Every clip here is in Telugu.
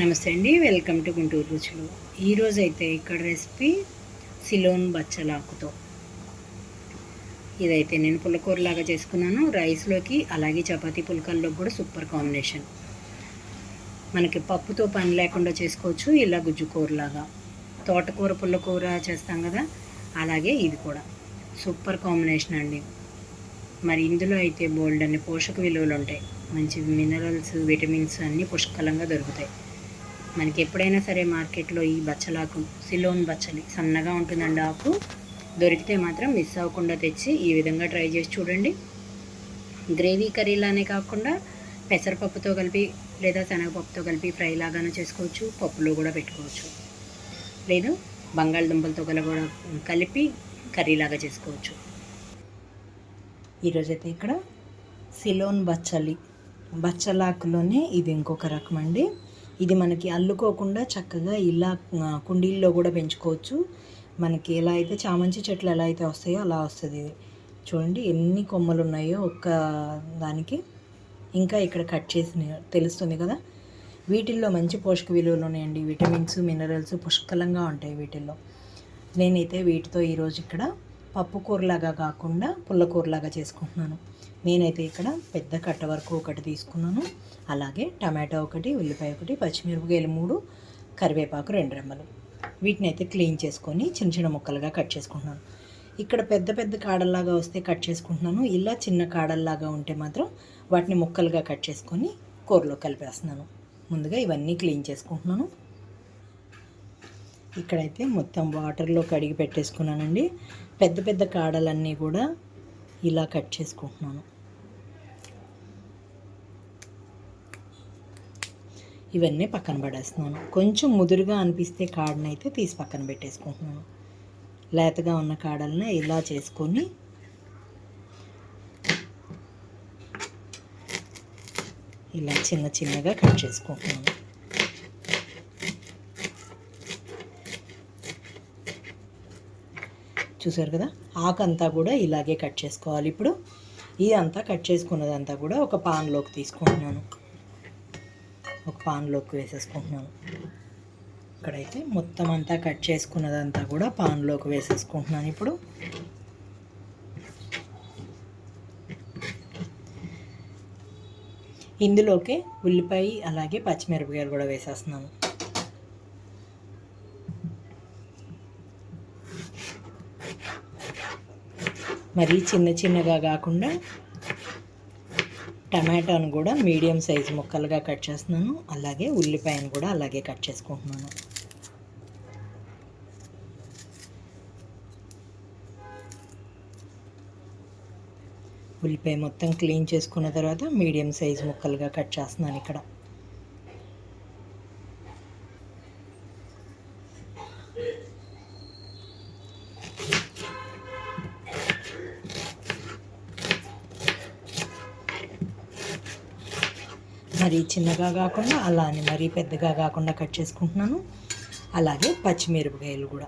నమస్తే అండి. వెల్కమ్ టు గుంటూరు రుచులు ఈరోజు అయితే ఇక్కడ రెసిపీ సిలోన్ బచ్చలాకుతో. ఇదైతే నేను పుల్లకూరలాగా చేసుకున్నాను. రైస్లోకి అలాగే చపాతీ పుల్కల్లో కూడా సూపర్ కాంబినేషన్ మనకి పప్పుతో పని లేకుండా చేసుకోవచ్చు. ఇలా గుజ్జుకూరలాగా. తోటకూర పుల్లకూర చేస్తాం కదా? అలాగే ఇది కూడా. సూపర్ కాంబినేషన్ అండి. మరి ఇందులో అయితే బోల్డ్ అన్ని పోషక విలువలు ఉంటాయి. మంచి మినరల్స్ విటమిన్స్ అన్నీ పుష్కలంగా దొరుకుతాయి. మనకి ఎప్పుడైనా సరే మార్కెట్లో ఈ బచ్చలాకు సిలోన్ బచ్చలి సన్నగా ఉంటుందండి ఆకు. దొరికితే మాత్రం మిస్ అవ్వకుండా తెచ్చి ఈ విధంగా ట్రై చేసి చూడండి. గ్రేవీ కర్రీలానే కాకుండా పెసరపప్పుతో కలిపి లేదా శనగపప్పుతో కలిపి ఫ్రై లాగానే చేసుకోవచ్చు పప్పులో కూడా పెట్టుకోవచ్చు. లేదు బంగాళదుంపలతో కల కూడా కలిపి కర్రీలాగా చేసుకోవచ్చు. ఈరోజైతే ఇక్కడ సిలోన్ బచ్చలి బచ్చలాకులోనే ఇది ఇంకొక రకం అండి ఇది మనకి అల్లుకోకుండా చక్కగా ఇలా కుండీల్లో కూడా పెంచుకోవచ్చు. మనకి ఎలా అయితే చామంతి చెట్లు ఎలా అయితే వస్తాయో అలా వస్తుంది ఇది. చూడండి ఎన్ని కొమ్మలు ఉన్నాయో ఒక్క దానికి. ఇంకా ఇక్కడ కట్ చేసిన తెలుస్తుంది కదా? వీటిల్లో మంచి పోషక విలువలు ఉన్నాయండి. విటమిన్స్ మినరల్స్ పుష్కలంగా ఉంటాయి వీటిల్లో. నేనైతే వీటితో ఈరోజు ఇక్కడ పప్పు కూరలాగా కాకుండా పుల్లకూరలాగా చేసుకుంటున్నాను. నేనైతే ఇక్కడ పెద్ద కట్ట వరకు ఒకటి తీసుకున్నాను. అలాగే టమాటా ఒకటి ఉల్లిపాయ ఒకటి పచ్చిమిరపకాయలు మూడు కరివేపాకు రెండు రెమ్మలు. వీటిని అయితే క్లీన్ చేసుకొని చిన్న చిన్న ముక్కలుగా కట్ చేసుకుంటున్నాను. ఇక్కడ పెద్ద పెద్ద కాడల్లాగా వస్తే కట్ చేసుకుంటున్నాను. ఇలా చిన్న కాడల్లాగా ఉంటే మాత్రం వాటిని ముక్కలుగా కట్ చేసుకొని కూరలో కలిపేస్తున్నాను. ముందుగా ఇవన్నీ క్లీన్ చేసుకుంటున్నాను. ఇక్కడైతే మొత్తం వాటర్లో కడిగి పెట్టేసుకున్నానండి. పెద్ద పెద్ద కాడలన్నీ కూడా ఇలా కట్ చేసుకుంటున్నాను. ఇవన్నీ పక్కన పడేస్తున్నాను. కొంచెం ముదురుగా అనిపిస్తే కాడనైతే తీసి పక్కన పెట్టేసుకుంటున్నాను. లేతగా ఉన్న కాడల్ని ఇలా చేసుకొని ఇలా చిన్న చిన్నగా కట్ చేసుకుంటున్నాను. చూసారు కదా? ఆకంతా కూడా ఇలాగే కట్ చేసుకోవాలి. ఇప్పుడు ఇదంతా కట్ చేసుకున్నదంతా కూడా ఒక పాన్లోకి తీసుకుంటున్నాను. ఒక పాన్లోకి వేసేసుకుంటున్నాను. ఇక్కడైతే మొత్తం అంతా కట్ చేసుకున్నదంతా కూడా పాన్లోకి వేసేసుకుంటున్నాను ఇప్పుడు. ఇందులోకి ఉల్లిపాయ అలాగే పచ్చిమిరపకాయలు కూడా వేసేస్తున్నాను. మరీ చిన్న చిన్నగా కాకుండా టమాటాను కూడా మీడియం సైజు ముక్కలుగా కట్ చేస్తున్నాను. అలాగే ఉల్లిపాయను కూడా అలాగే కట్ చేసుకుంటున్నాను. ఉల్లిపాయ మొత్తం క్లీన్ చేసుకున్న తర్వాత మీడియం సైజు ముక్కలుగా కట్ చేస్తున్నాను ఇక్కడ. మరీ చిన్నగా కాకుండా అలానే మరీ పెద్దగా కాకుండా కట్ చేసుకుంటున్నాను. అలాగే పచ్చిమిరపకాయలు కూడా.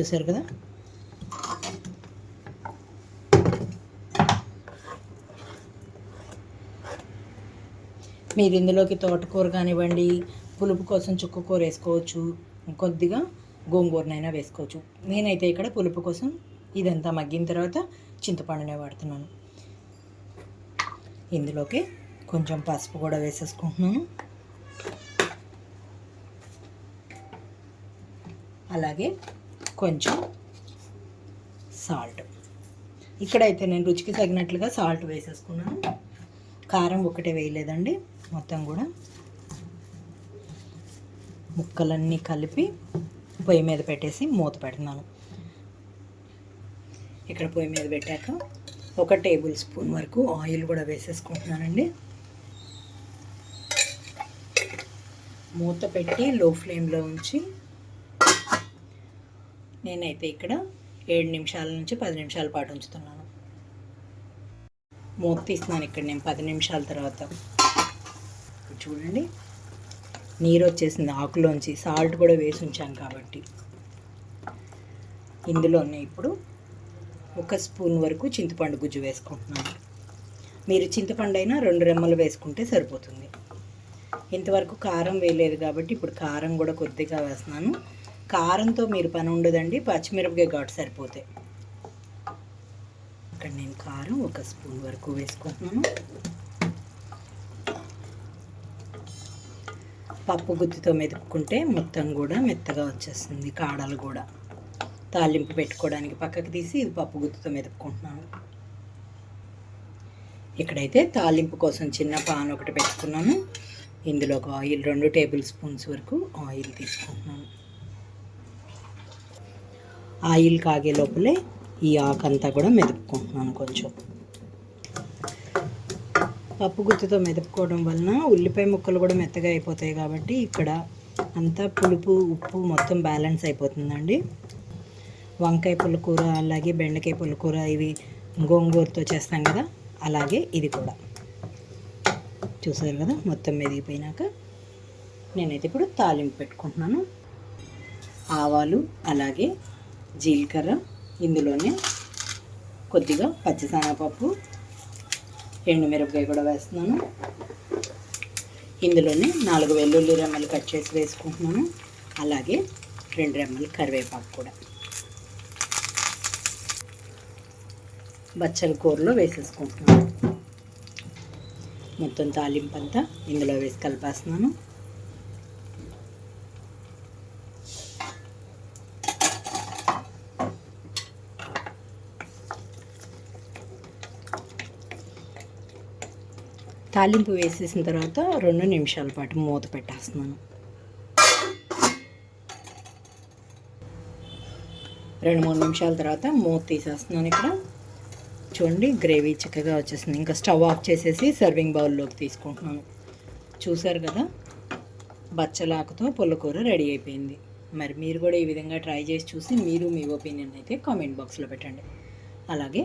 చూసారు కదా? మీరు ఇందులోకి తోటకూర కానివ్వండి పులుపు కోసం చుక్కకూర వేసుకోవచ్చు కొద్దిగా గోంగూరనైనా వేసుకోవచ్చు. నేనైతే ఇక్కడ పులుపు కోసం ఇదంతా మగ్గిన తర్వాత చింతపండునే వాడుతున్నాను. ఇందులోకి కొంచెం పసుపు కూడా వేసేసుకుంటున్నాను. అలాగే కొంచెం సాల్ట్. ఇక్కడైతే నేను రుచికి తగినట్లుగా సాల్ట్ వేసేసుకున్నాను. కారం ఒకటే వేయలేదండి. మొత్తం కూడా ముక్కలన్నీ కలిపి పొయ్యి మీద పెట్టేసి మూత పెడుతున్నాను ఇక్కడ పొయ్యి మీద పెట్టాక ఒక టేబుల్ స్పూన్ వరకు ఆయిల్ కూడా వేసేసుకుంటున్నానండి. మూత పెట్టి లో ఫ్లేమ్లో ఉంచి నేనైతే ఇక్కడ ఏడు నిమిషాల నుంచి పది నిమిషాల పాటు ఉంచుతున్నాను. మూత తీస్తున్నాను ఇక్కడ నేను పది నిమిషాల తర్వాత. చూడండి. నీరు వచ్చేసింది ఆకులోంచి. సాల్ట్ కూడా వేసి ఉంచాం కాబట్టి. ఇందులోనే ఇప్పుడు ఒక స్పూన్ వరకు చింతపండు గుజ్జు వేసుకుంటున్నాను. మీరు చింతపండు అయినా రెండు రెమ్మలు వేసుకుంటే సరిపోతుంది. ఇంతవరకు కారం వేయలేదు కాబట్టి ఇప్పుడు కారం కూడా కొద్దిగా వేస్తున్నాను. కారంతో మీరు పని ఉండదండి. పచ్చిమిరపకాయ ఘాటు సరిపోతాయి. ఇక్కడ నేను కారం ఒక స్పూన్ వరకు వేసుకుంటున్నాను. పప్పు గుత్తితో మెదుపుకుంటే మొత్తం కూడా మెత్తగా వచ్చేస్తుంది కాడలు కూడా. తాలింపు పెట్టుకోవడానికి పక్కకు తీసి ఇది పప్పు గుత్తితో మెదుపుకుంటున్నాను ఇక్కడైతే తాలింపు కోసం చిన్న పాన్ ఒకటి పెట్టుకున్నాను. ఇందులో ఒక ఆయిల్ రెండు టేబుల్ స్పూన్స్ వరకు ఆయిల్ తీసుకుంటున్నాను. ఆయిల్ కాగే లోపలే ఈ ఆకంతా కూడా మెదుపుకుంటున్నాను కొంచెం. పప్పు గుత్తితో మెదుపుకోవడం వలన ఉల్లిపాయ ముక్కలు కూడా మెత్తగా అయిపోతాయి కాబట్టి ఇక్కడ అంతా పులుపు ఉప్పు మొత్తం బ్యాలెన్స్ అయిపోతుందండి. వంకాయ పుల్లకూర అలాగే బెండకాయ పుల్లకూర ఇవి గోంగూరతో చేస్తాం కదా అలాగే ఇది కూడా. చూసారు కదా మొత్తం మెదిగిపోయినాక నేనైతే ఇప్పుడు తాలింపు పెట్టుకుంటున్నాను. ఆవాలు అలాగే జీలకర్ర ఇందులోనే కొద్దిగా పచ్చిశనగపప్పు ఎండుమిరపకాయ కూడా వేస్తున్నాను. ఇందులోనే నాలుగు వెల్లుల్లి రెమ్మలు కట్ చేసి వేసుకుంటున్నాను. అలాగే రెండు రెమ్మలు కరివేపాకు కూడా. బచ్చల కూరలో వేసేసుకుంటున్నాను. మొత్తం తాలింపు అంతా ఇందులో వేసి కలిపేస్తున్నాను. తాలింపు వేసేసిన తర్వాత రెండు నిమిషాల పాటు మూత పెట్టేస్తున్నాను. రెండు మూడు నిమిషాల తర్వాత మూత తీసేస్తున్నాను ఇక్కడ. చూడండి గ్రేవీ చక్కగా వచ్చేసింది. ఇంకా స్టవ్ ఆఫ్ చేసేసి సర్వింగ్ బౌల్లోకి తీసుకుంటున్నాను. చూసారు కదా బచ్చలాకుతో పుల్లకూర రెడీ అయిపోయింది. మరి మీరు కూడా ఈ విధంగా ట్రై చేసి చూసి మీరు మీ ఒపీనియన్ అయితే కామెంట్ బాక్స్లో పెట్టండి. అలాగే